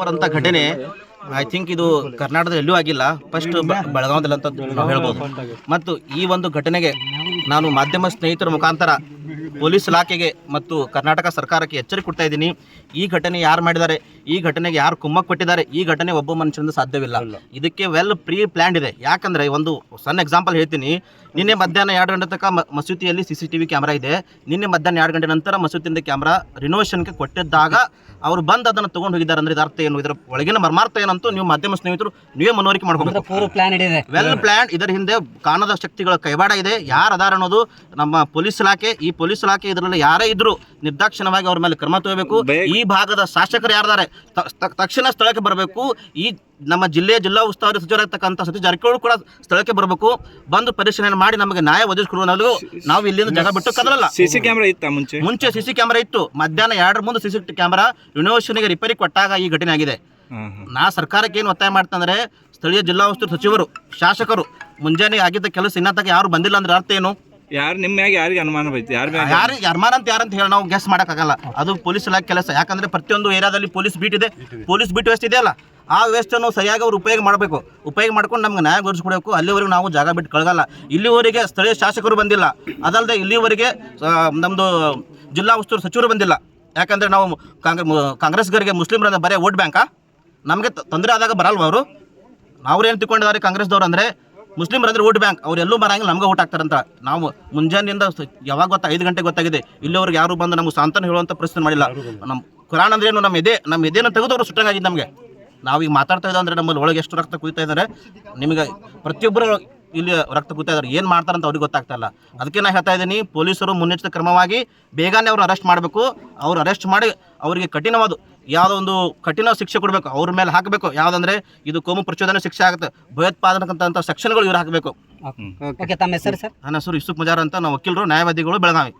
ಬರೋಂಥ ಘಟನೆ I think ಇದು ಕರ್ನಾಟಕದಲ್ಲಿ ಎಲ್ಲೂ ಆಗಿಲ್ಲ ಫಸ್ಟ್ ಬೆಳಗಾವದಲ್ಲಿ ಅಂತ ಹೇಳ್ಬೋದು. ಮತ್ತು ಈ ಒಂದು ಘಟನೆಗೆ ನಾನು ಮಾಧ್ಯಮ ಸ್ನೇಹಿತರ ಮುಖಾಂತರ ಪೊಲೀಸ್ ಇಲಾಖೆಗೆ ಮತ್ತು ಕರ್ನಾಟಕ ಸರ್ಕಾರಕ್ಕೆ ಎಚ್ಚರಿಕೆ ಕೊಡ್ತಾ ಇದ್ದೀನಿ. ಈ ಘಟನೆ ಯಾರು ಮಾಡಿದ್ದಾರೆ? ಈ ಘಟನೆಗೆ ಯಾರು ಕುಮ್ಮಕ್ಕೆ ಕೊಟ್ಟಿದ್ದಾರೆ? ಈ ಘಟನೆ ಒಬ್ಬ ಮನುಷ್ಯನಿಂದ ಸಾಧ್ಯವಿಲ್ಲ. ಇದಕ್ಕೆ ವೆಲ್ ಪ್ರೀ ಪ್ಲ್ಯಾಂಡ್ ಇದೆ. ಯಾಕಂದ್ರೆ ಒಂದು ಸಣ್ಣ ಎಕ್ಸಾಂಪಲ್ ಹೇಳ್ತೀನಿ. ನಿನ್ನೆ ಮಧ್ಯಾಹ್ನ ಎರಡು ಗಂಟೆ ತನಕ ಮಸೂತಿಯಲ್ಲಿ C C T V camera ಇದೆ. ನಿನ್ನೆ ಮಧ್ಯಾಹ್ನ ಎರಡು ಗಂಟೆ ನಂತರ ಮಸೂತಿಯಿಂದ ಕ್ಯಾಮ್ರಾ ರಿನೋವೇಷನ್ಗೆ ಕೊಟ್ಟಿದ್ದಾಗ ಅವರು ಬಂದು ಅದನ್ನು ತೊಗೊಂಡು ಹೋಗಿದ್ದಾರೆ ಅಂದ್ರೆ ಇದರ ಅರ್ಥ ಏನು? ಇದರ ಒಳಗಿನ ಮರ್ಮಾರ್ಥ ಏನಂತೂ ನೀವು ಮಾಧ್ಯಮ ಸ್ನೇಹಿತರು ನೀವೇ ಮನವರಿಕೆ ಹಿಡಿದೆ ವೆಲ್ ಪ್ಲಾನ್ ಇದರ ಹಿಂದೆ ಕಾಣದ ಶಕ್ತಿಗಳ ಕೈವಾಡ ಇದೆ. ಯಾರು ಅದಾರ ಅನ್ನೋದು ನಮ್ಮ ಪೊಲೀಸ್ ಇಲಾಖೆ. ಈ ಪೊಲೀಸ್ ಇಲಾಖೆ ಇದರಲ್ಲಿ ಯಾರೇ ಇದ್ರು ನಿರ್ದಾಕ್ಷಿಣ್ಯವಾಗಿ ಅವ್ರ ಮೇಲೆ ಕ್ರಮ ತಗೋಬೇಕು ಈ ಭಾಗದ ಶಾಸಕರು ತ- ತಕ್ಷಣ ಸ್ಥಳಕ್ಕೆ ಬರಬೇಕು. ಈ ನಮ್ಮ ಜಿಲ್ಲೆಯ ಜಿಲ್ಲಾ ಉಸ್ತುವಾರಿ ಸಚಿವರಾಗಿರ್ತಕ್ಕಂಥ ಸತೀಶ್ ಜಾರಕಿಹೊಳಿ ಕೂಡ ಸ್ಥಳಕ್ಕೆ ಬರಬೇಕು. ಬಂದು ಪರಿಶೀಲನೆ ಮಾಡಿ ನಮಗೆ ನ್ಯಾಯ ಒದಗಿಸಿಕೊಡುವ ನಾವು ಇಲ್ಲಿಂದ ಜಾಗ ಬಿಟ್ಟು ಕದಲಲ್ಲ. ಸಿಸಿ ಕ್ಯಾಮ್ರಾ ಇತ್ತಾ ಮುಂಚೆ? ಮುಂಚೆ ಸಿಸಿ ಕ್ಯಾಮರಾ ಇತ್ತು. ಮಧ್ಯಾಹ್ನ ಎರಡರ ಮುಂದೆ ಸಿಸಿ ಕ್ಯಾಮೆರಾ ಯೂನಿವರ್ಸಿಟಿಗೆ ರಿಪೇರಿ ಕೊಟ್ಟಾಗ ಈ ಘಟನೆ ಆಗಿದೆ. ನಾ ಸರ್ಕಾರಕ್ಕೆ ಏನು ಒತ್ತಾಯ ಮಾಡ್ತಂದ್ರೆ ಸ್ಥಳೀಯ ಜಿಲ್ಲಾ ಉಸ್ತುವಾರಿ ಸಚಿವರು ಶಾಸಕರು ಮುಂಜಾನೆ ಆಗಿದ್ದ ಕೆಲಸ ಇನ್ನತಕ ಯಾರು ಬಂದಿಲ್ಲ ಅಂದ್ರೆ ಅರ್ಥ ಏನು? ಯಾರು ನಿಮ್ಮ ಮ್ಯಾಗ ಯಾರಿಗೆ ಅನುಮಾನ ಬೈತಿ? ಯಾರು ಮ್ಯಾಗ ಯಾರು ಅಂತ ಯಾರಂತ ಹೇಳಿ ನಾವು ಗೆಸ್ ಮಾಡೋಕ್ಕಾಗಲ್ಲ. ಅದು ಪೊಲೀಸ್ ಇಲಾಖೆ ಕೆಲಸ. ಯಾಕಂದ್ರೆ ಪ್ರತಿಯೊಂದು ಏರಿಯಾದಲ್ಲಿ ಪೊಲೀಸ್ ಬೀಟ್ ಇದೆ. ಪೊಲೀಸ್ ಬೀಟ್ ವ್ಯವಸ್ಥೆ ಇದೆಯಲ್ಲ ಆ ವ್ಯವಸ್ಥೆಯನ್ನು ಸರಿಯಾಗಿ ಅವ್ರು ಉಪಯೋಗ ಮಾಡಬೇಕು. ಉಪಯೋಗ ಮಾಡ್ಕೊಂಡು ನಮ್ಗೆ ನ್ಯಾಯ ಗೊರಿಸ್ಕೊಡಬೇಕು. ಅಲ್ಲಿವರೆಗೂ ನಾವು ಜಾಗ ಬಿಟ್ಟು ಕಳಗಲ್ಲ. ಇಲ್ಲಿವರೆಗೆ ಸ್ಥಳೀಯ ಶಾಸಕರು ಬಂದಿಲ್ಲ. ಅದಲ್ಲದೆ ಇಲ್ಲಿವರೆಗೆ ನಮ್ಮದು ಜಿಲ್ಲಾ ಉಸ್ತುವಾರಿ ಸಚಿವರು ಬಂದಿಲ್ಲ. ಯಾಕಂದ್ರೆ ನಾವು ಕಾಂಗ್ರೆ ಕಾಂಗ್ರೆಸ್ಗರಿಗೆ ಮುಸ್ಲಿಮರ ಬರೀ ವೋಟ್ ಬ್ಯಾಂಕಾ? ನಮಗೆ ತೊಂದರೆ ಆದಾಗ ಬರಲ್ವ ಅವರು? ಅವ್ರು ಏನು ತಿಳ್ಕೊಂಡಿದ್ದಾರೆ ಕಾಂಗ್ರೆಸ್ದವ್ರು ಅಂದರೆ ಮುಸ್ಲಿಮರು ಅಂದ್ರೆ ಓಟ್ ಬ್ಯಾಂಕ್. ಅವ್ರು ಎಲ್ಲೂ ಬರಂಗಿಲ್ಲ ನಮ್ಗೆ ಓಟ್ ಹಾಕ್ತಾರಂತ. ನಾವು ಮುಂಜಾನೆಯಿಂದ ಯಾವಾಗ ಗೊತ್ತ ಐದು ಗಂಟೆಗೆ ಗೊತ್ತಾಗಿದೆ. ಇಲ್ಲಿವರೆಗೆ ಯಾರು ಬಂದು ನಮ್ಗೆ ಸಾಂತನ ಹೇಳುವಂಥ ಪ್ರಶ್ನೆ ಮಾಡಿಲ್ಲ. ನಮ್ಮ ಕುರಾನ್ ಅಂದ್ರೆ ಏನು? ನಮ್ಮ ಎದೆ ನಮ್ಮ ಎದೆನ ತೆಗೆದವರು ಸುಟ್ಟಂಗಾಗಿದೆ ನಮಗೆ. ನಾವೀಗ ಮಾತಾಡ್ತಾ ಇದ್ದಾವೆ ಅಂದ್ರೆ ನಮ್ಮಲ್ಲಿ ಒಳಗೆ ಎಷ್ಟು ರಕ್ತ ಕುಯ್ತಾ ಇದ್ದಾರೆ ನಿಮಗೆ ಪ್ರತಿಯೊಬ್ಬರು ಇಲ್ಲಿ ರಕ್ತ ಕುಯ್ತಾ ಇದ್ದಾರೆ. ಏನು ಮಾಡ್ತಾರಂತ ಅವ್ರಿಗೆ ಗೊತ್ತಾಗ್ತಾ ಇಲ್ಲ. ಅದಕ್ಕೆ ನಾನು ಹೇಳ್ತಾ ಇದ್ದೀನಿ ಪೊಲೀಸರು ಮುನ್ನೆಚ್ಚರಿಕೆ ಕ್ರಮವಾಗಿ ಬೇಗನೆ ಅವ್ರು ಅರೆಸ್ಟ್ ಮಾಡಬೇಕು. ಅವ್ರು ಅರೆಸ್ಟ್ ಮಾಡಿ ಅವರಿಗೆ ಕಠಿಣವಾದ ಯಾವುದೋ ಒಂದು ಕಠಿಣ ಶಿಕ್ಷೆ ಕೊಡಬೇಕು ಅವ್ರ ಮೇಲೆ ಹಾಕಬೇಕು. ಯಾವುದಂದ್ರೆ ಇದು ಕೋಮು ಪ್ರಚೋದನೆ ಶಿಕ್ಷೆ ಆಗುತ್ತೆ. ಭಯೋತ್ಪಾದನಕ್ಕಂತ ಸೆಕ್ಷನ್ಗಳು ಇವ್ರು ಹಾಕಬೇಕು. ಓಕೆ. ತಮ್ಮ ಹೆಸರು ಸರ್? ನನ್ನ ಹೆಸರು ಯೂಸುಫ್ ಮುಜಾರ್ ಅಂತ. ನಾವು ವಕೀಲರು ನ್ಯಾಯವಾದಿಗಳು ಬೆಳಗಾವಿ.